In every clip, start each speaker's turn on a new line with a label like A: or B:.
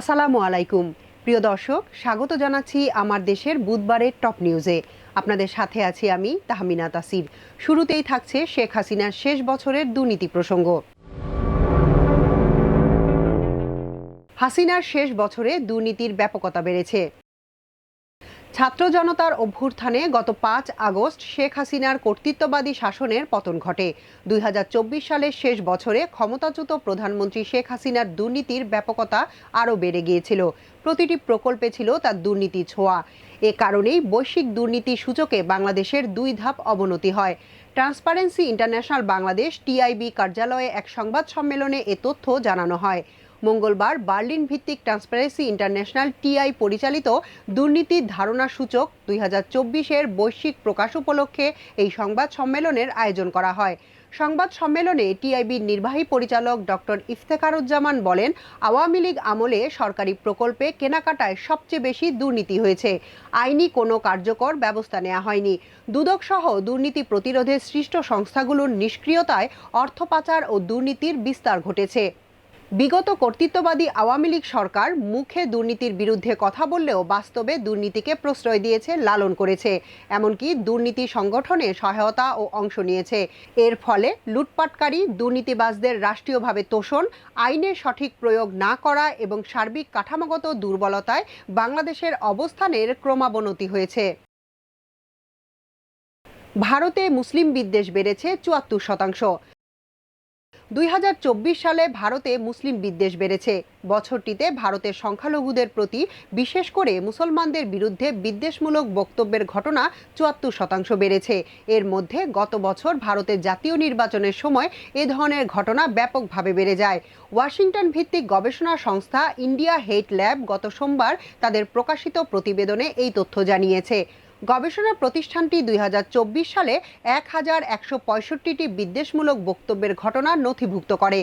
A: আসসালামু আলাইকুম। প্রিয় দর্শক, স্বাগত জানাচ্ছি আমার দেশের বুধবারের টপ নিউজে। আপনাদের সাথে আছি আমি তাহমিনা তাসির। শুরুতেই থাকছে শেখ হাসিনার শেষ বছরের দুর্নীতি প্রসঙ্গ। হাসিনার শেষ বছরে দুর্নীতির ব্যাপকতা বেড়েছে। ছাত্র জনতার অভ্যুত্থানে গত পাঁচ আগস্ট শেখ হাসিনার কর্তৃত্ববাদী শাসনের পতন ঘটে। দুই হাজার চব্বিশ সালের শেষ বছরে ক্ষমতাচ্যুত প্রধানমন্ত্রী শেখ হাসিনার দুর্নীতির ব্যাপকতা আরও বেড়ে গিয়েছিল। প্রতিটি প্রকল্পে ছিল তার দুর্নীতি ছোঁয়া। এ কারণেই বৈশ্বিক দুর্নীতি সূচকে বাংলাদেশের দুই ধাপ অবনতি হয়। ট্রান্সপারেন্সি ইন্টারন্যাশনাল বাংলাদেশ টিআইবি কার্যালয়ে এক সংবাদ সম্মেলনে এ তথ্য জানানো হয়। মঙ্গলবার বার্লিন ভিত্তিক ট্রান্সপারেন্সি ইন্টারন্যাশনাল টিআই পরিচালিত দুর্নীতির ধারণা সূচক দুই হাজার চব্বিশের বৈশ্বিক প্রকাশ উপলক্ষে এই সংবাদ সম্মেলনের আয়োজন করা হয়। সংবাদ সম্মেলনে টিআইবির নির্বাহী পরিচালক ডক্টর ইফতেখারুজ্জামান বলেন, আওয়ামী লীগ আমলে সরকারি প্রকল্পে কেনাকাটায় সবচেয়ে বেশি দুর্নীতি হয়েছে। আইনি কোনো কার্যকর ব্যবস্থা নেওয়া হয়নি। দুদক সহ দুর্নীতি প্রতিরোধে সৃষ্ট সংস্থাগুলোর নিষ্ক্রিয়তায় অর্থ পাচার ও দুর্নীতির বিস্তার ঘটেছে। বিগত কর্তৃত্ববাদী আওয়ামী লীগ সরকার মুখে দুর্নীতির বিরুদ্ধে কথা বললেও বাস্তবে দুর্নীতিকে প্রশ্রয় দিয়েছে, লালন করেছে। এমনকি দুর্নীতি সংগঠনে সহায়তা ও অংশ নিয়েছে। এর ফলে লুটপাটকারী, দুর্নীতিবাজদের রাষ্ট্রীয়ভাবে তোষণ, আইনের সঠিক প্রয়োগ না করা এবং সার্বিক কাঠামোগত দুর্বলতায় বাংলাদেশের অবস্থানের ক্রমাবনতি হয়েছে। ভারতে মুসলিম বিদ্বেষ বেড়েছে চুয়াত্তর শতাংশ। দু হাজার চব্বিশ সালে ভারতে মুসলিম বিদ্বেষ বেড়েছে। বছরটিতে ভারতের সংখ্যালঘুদের প্রতি বিশেষ করে মুসলমানদের বিরুদ্ধে বিদ্বেষমূলক বক্তব্যের ঘটনা চুয়াত্তর শতাংশ বেড়েছে। এর মধ্যে গত বছর ভারতের জাতীয় নির্বাচনের সময় এ ধরনের ঘটনা ব্যাপকভাবে বেড়ে যায়। ওয়াশিংটন ভিত্তিক গবেষণা সংস্থা ইন্ডিয়া হেট ল্যাব গত সোমবার তাদের প্রকাশিত প্রতিবেদনে এই তথ্য জানিয়েছে। গবেষণা প্রতিষ্ঠানটি দুই হাজার চব্বিশ সালে এক হাজার একশো পঁয়ষট্টিটি বিদ্বেষমূলক বক্তব্যের ঘটনা নথিভুক্ত করে।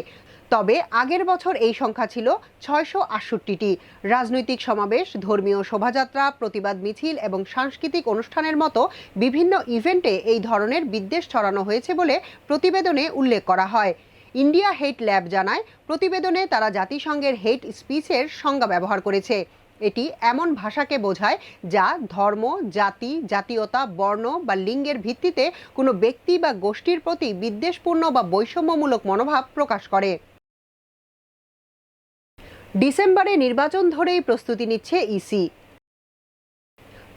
A: তবে আগের বছর এই সংখ্যা ছিল ছয়শো আটষট্টিটি। রাজনৈতিক সমাবেশ, ধর্মীয় শোভাযাত্রা, প্রতিবাদ মিছিল এবং সাংস্কৃতিক অনুষ্ঠানের মতো বিভিন্ন ইভেন্টে এই ধরনের বিদ্বেষ ছড়ানো হয়েছে বলে প্রতিবেদনে উল্লেখ করা হয়। ইন্ডিয়া হেট ল্যাব জানায়, প্রতিবেদনে তারা জাতিসংঘের হেট স্পিচের সংজ্ঞা ব্যবহার করেছে। এটি এমন ভাষাকে বোঝায় যা ধর্ম, জাতি, জাতীয়তা, বর্ণ বা লিঙ্গের ভিত্তিতে কোনো ব্যক্তি বা গোষ্ঠীর প্রতি বিদ্বেষপূর্ণ বা বৈষম্যমূলক মনোভাব প্রকাশ করে। ডিসেম্বরে নির্বাচন ধরেই প্রস্তুতি নিচ্ছে ইসি।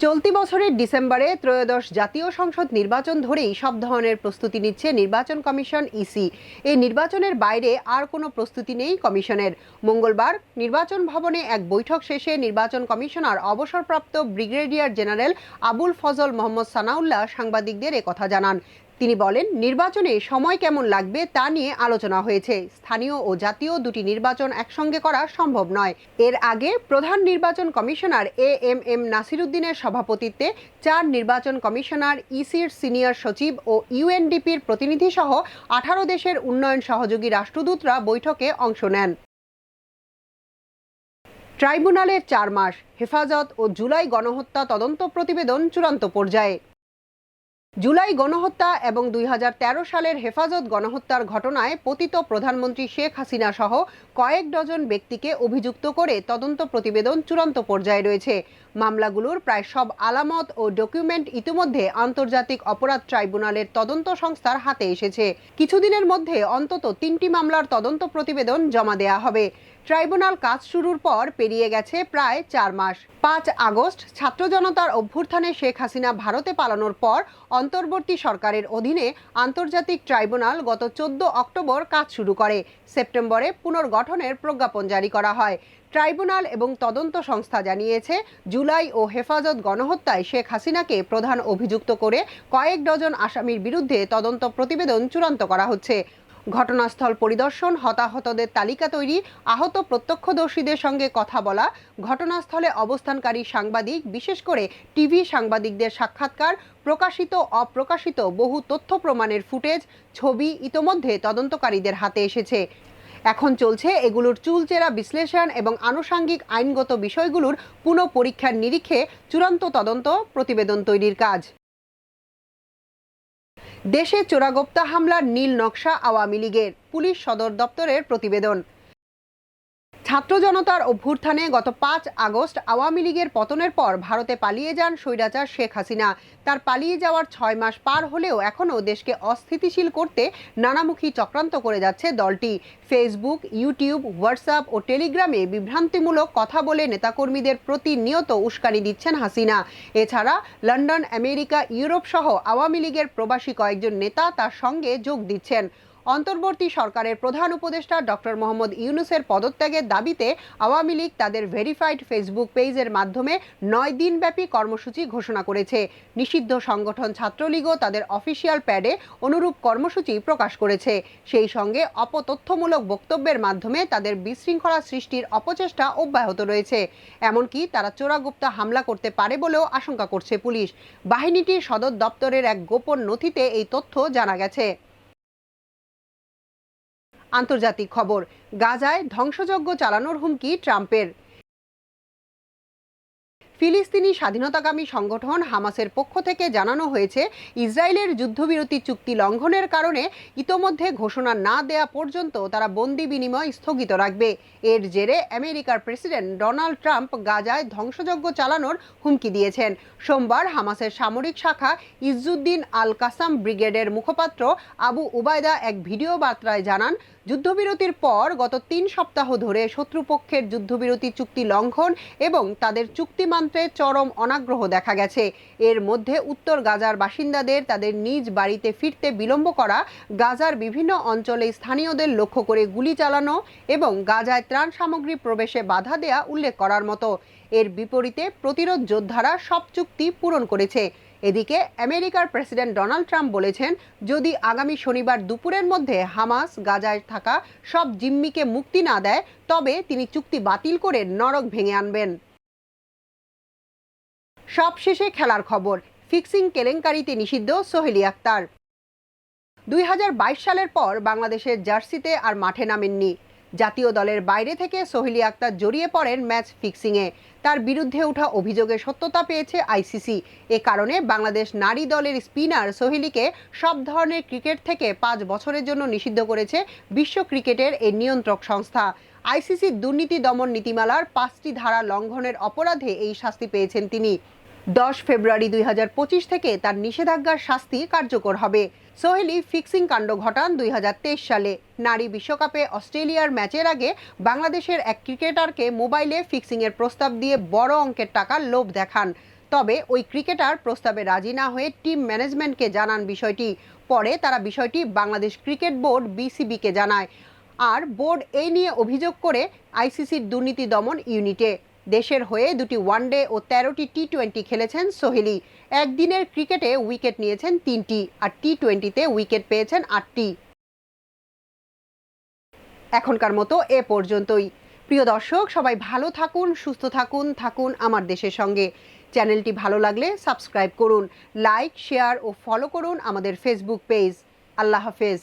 A: চলতি বছরের ডিসেম্বরে ত্রয়োদশ জাতীয় সংসদ নির্বাচন ধরেই সব ধরনের প্রস্তুতি নিচ্ছে নির্বাচন কমিশন ইসি। এই নির্বাচনের বাইরে আর কোনো প্রস্তুতি নেই কমিশনের। মঙ্গলবার নির্বাচন ভবনে এক বৈঠক শেষে নির্বাচন কমিশনার, অবসরপ্রাপ্ত ব্রিগেডিয়ার জেনারেল আবুল ফজল মোহাম্মদ সানাউল্লাহ সাংবাদিকদের কথা জানান। তিনি বলেন, নির্বাচনে সময় কেমন লাগবে তা নিয়ে আলোচনা হয়েছে। স্থানীয় ও জাতীয় দুটি নির্বাচন একসঙ্গে করা সম্ভব নয়। এর আগে প্রধান নির্বাচন কমিশনার এ এম এম নাসিরুদ্দিনের সভাপতিত্বে চার নির্বাচন কমিশনার, ইসির সিনিয়র সচিব ও ইউএনডিপির প্রতিনিধি সহ আঠারো দেশের উন্নয়ন সহযোগী রাষ্ট্রদূতরা বৈঠকে অংশ নেন। ট্রাইব্যুনালের চার মাস, হেফাজত ও জুলাই গণহত্যা তদন্ত প্রতিবেদন চূড়ান্ত পর্যায়ে। জুলাই গণহত্যা এবং দুই হাজার তেরো সালের হেফাজত গণহত্যার ঘটনায় পতিত প্রধানমন্ত্রী শেখ হাসিনা সহ কয়েক ডজন ব্যক্তিকে অভিযুক্ত করে তদন্ত প্রতিবেদন চূড়ান্ত পর্যায়ে রয়েছে। মামলাগুলোর প্রায় সব আলামত ও ডকুমেন্ট ইতিমধ্যে আন্তর্জাতিক অপরাধ ট্রাইব্যুনালের তদন্ত সংস্থার হাতে এসেছে। কিছুদিনের মধ্যে অন্তত তিনটি মামলার তদন্ত প্রতিবেদন জমা দেয়া হবে। ট্রাইব্যুনাল কাজ শুরুর পর পেরিয়ে গেছে প্রায় চার মাস। পাঁচ আগস্ট ছাত্র জনতার অভ্যুত্থানে শেখ হাসিনা ভারতে পালানোর পর অন্তর্বর্তী সরকারের অধীনে আন্তর্জাতিক ট্রাইব্যুনাল গত চোদ্দ অক্টোবর কাজ শুরু করে। সেপ্টেম্বরে পুনর্গঠনের প্রজ্ঞাপন জারি করা হয়। ট্রাইব্যুনাল এবং তদন্ত সংস্থা জানিয়েছে, জুলাই ও হেফাজত গণহত্যায় শেখ হাসিনাকে প্রধান অভিযুক্ত করে কয়েক ডজন আসামির বিরুদ্ধে তদন্ত প্রতিবেদন চূড়ান্ত করা হচ্ছে। ঘটনাস্থল পরিদর্শন, হতাহতদের তালিকা তৈরি, আহত প্রত্যক্ষদর্শীদের সঙ্গে কথা বলা, ঘটনাস্থলে অবস্থানকারী সাংবাদিক, বিশেষ করে টিভি সাংবাদিকদের সাক্ষাৎকার, প্রকাশিত, অপ্রকাশিত বহু তথ্য প্রমাণের ফুটেজ, ছবি ইতোমধ্যে তদন্তকারীদের হাতে এসেছে। এখন চলছে এগুলোর চুলচেরা বিশ্লেষণ এবং আনুষাঙ্গিক আইনগত বিষয়গুলোর পুনঃ পরীক্ষার নিরীক্ষে চূড়ান্ত তদন্ত প্রতিবেদন তৈরির কাজ। দেশে চোরাগোপ্তা হামলার নীল নকশা আওয়ামী লীগের। পুলিশ সদর দপ্তরের প্রতিবেদন। ছাত্র জনতার অভ্যুত্থানে গত পাঁচ আগস্ট আওয়ামী লীগের পতনের পর ভারতে পালিয়ে যান স্বৈরাচার শেখ হাসিনা। তার পালিয়ে যাওয়ার ছয় মাস পার হলেও এখনও দেশকে অস্থিতিশীল করতে নানামুখী চক্রান্ত করে যাচ্ছে দলটি। ফেসবুক ইউটিউব হোয়াটসঅ্যাপ ও টেলিগ্রামে বিভ্রান্তিমূলক কথা বলে নেতাকর্মীদের প্রতিনিয়ত উস্কানি দিচ্ছেন হাসিনা। এছাড়া লন্ডন, আমেরিকা, ইউরোপ সহ আওয়ামী লীগের প্রবাসী কয়েকজন নেতা তার সঙ্গে যোগ দিচ্ছেন। অন্তর্বর্তী সরকারের প্রধান উপদেষ্টা ডক্টর মোহাম্মদ ইউনুসের পদত্যাগের দাবিতে আওয়ামী লীগ তাদের ভেরিফাইড ফেসবুক পেজের মাধ্যমে নয় দিনব্যাপী কর্মসূচি ঘোষণা করেছে। নিষিদ্ধ সংগঠন ছাত্রলীগও তাদের অফিসিয়াল প্যাডে অনুরূপ কর্মসূচি প্রকাশ করেছে। সেই সঙ্গে অপতথ্যমূলক বক্তব্যের মাধ্যমে তাদের বিশৃঙ্খলা সৃষ্টির অপচেষ্টা অব্যাহত রয়েছে। এমনকি তারা চোরাগুপ্তা হামলা করতে পারে বলেও আশঙ্কা করছে পুলিশ। বাহিনীটির সদর দপ্তরের এক গোপন নথিতে এই তথ্য জানা গেছে। আন্তর্জাতিক খবর। গাজায় ধ্বংসযজ্ঞ চালানোর হুমকি ট্রাম্পের। ফিলিস্তিনি স্বাধীনতাকামী সংগঠন হামাসের পক্ষ থেকে জানানো হয়েছে, ইসরায়েলের যুদ্ধবিরতি চুক্তি লঙ্ঘনের কারণে ইতোমধ্যে ঘোষণা না দেয়া পর্যন্ত তারা বন্দি বিনিময় স্থগিত রাখবে। এর জেরে আমেরিকার প্রেসিডেন্ট ডোনাল্ড ট্রাম্প গাজায় ধ্বংসযজ্ঞ চালানোর হুমকি দিয়েছেন। সোমবার হামাসের সামরিক শাখা ইজ্জুদ্দিন আল কাসাম ব্রিগেডের মুখপাত্র আবু উবায়দা এক ভিডিও বার্তায় জানান যুদ্ধবিরতির পর গত তিন সপ্তাহ ধরে শত্রুপক্ষের যুদ্ধবিরতি চুক্তি লঙ্ঘন এবং তাদের চুক্তিমান্ত্রে চরম অনাগ্রহ দেখা গেছে। এর মধ্যে উত্তর গাজার বাসিন্দাদের তাদের নিজ বাড়িতে ফিরতে বিলম্ব করা, গাজার বিভিন্ন অঞ্চলে স্থানীয়দের লক্ষ্য করে গুলি চালানো এবং গাজায় ত্রাণ সামগ্রী প্রবেশে বাধা দেয়া উল্লেখ করার মতো। এর বিপরীতে প্রতিরোধ যোদ্ধারা সব চুক্তি পূরণ করেছে। এদিকে আমেরিকার প্রেসিডেন্ট ডোনাল্ড ট্রাম্প বলেছেন, যদি আগামী শনিবার দুপুরের মধ্যে হামাস গাজায় থাকা সব জিম্মিকে মুক্তি না দেয়, তবে তিনি চুক্তি বাতিল করে নরক ভেঙে আনবেন। সবশেষে খেলার খবর, ফিক্সিং কেলেঙ্কারিতে নিষিদ্ধ সোহেলি আক্তার। দুই হাজার বাইশ সালের পর বাংলাদেশের জার্সিতে আর মাঠে নামেননি। জাতীয় দলের বাইরে থেকে সোহেলি আক্তার জড়িয়ে পড়েন ম্যাচ ফিক্সিংয়ে। তার বিরুদ্ধে ওঠা অভিযোগের সত্যতা পেয়েছে আইসিসি। এ কারণে বাংলাদেশ নারী দলের স্পিনার সোহেলিকে সব ধরনের ক্রিকেট থেকে পাঁচ বছরের জন্য নিষিদ্ধ করেছে বিশ্ব ক্রিকেটের এই নিয়ন্ত্রক সংস্থা। আইসিসির দুর্নীতি দমন নীতিমালার পাঁচটি ধারা লঙ্ঘনের অপরাধে এই শাস্তি পেয়েছেন তিনি। দশ ফেব্রুয়ারি দুই হাজার পঁচিশ থেকে তার নিষেধাজ্ঞার শাস্তি কার্যকর হবে। সোহেলি ফিক্সিং কাণ্ড ঘটান দুই হাজার তেইশ সালে। নারী বিশ্বকাপে অস্ট্রেলিয়ার ম্যাচের আগে বাংলাদেশের এক ক্রিকেটারকে মোবাইলে ফিক্সিংয়ের প্রস্তাব দিয়ে বড় অঙ্কের টাকার লোভ দেখান। তবে ওই ক্রিকেটার প্রস্তাবে রাজি না হয়ে টিম ম্যানেজমেন্টকে জানান বিষয়টি। পরে তারা বিষয়টি বাংলাদেশ ক্রিকেট বোর্ড বিসিবিকে জানায়। আর বোর্ড এই নিয়ে অভিযোগ করে আইসিসির দুর্নীতি দমন ইউনিটে। দেশের হয়ে দুটি ওয়ানডে ও তেরোটি টি টোয়েন্টি খেলেছেন সোহেলি। একদিনের ক্রিকেটে উইকেট নিয়েছেন তিনটি, আর টি টোয়েন্টিতে উইকেট পেয়েছেন আটটি। এখনকার মতো এ পর্যন্তই। প্রিয় দর্শক, সবাই ভালো থাকুন, সুস্থ থাকুন থাকুন আমার দেশের সঙ্গে। চ্যানেলটি ভালো লাগলে সাবস্ক্রাইব করুন, লাইক, শেয়ার ও ফলো করুন আমাদের ফেসবুক পেজ। আল্লাহ হাফেজ।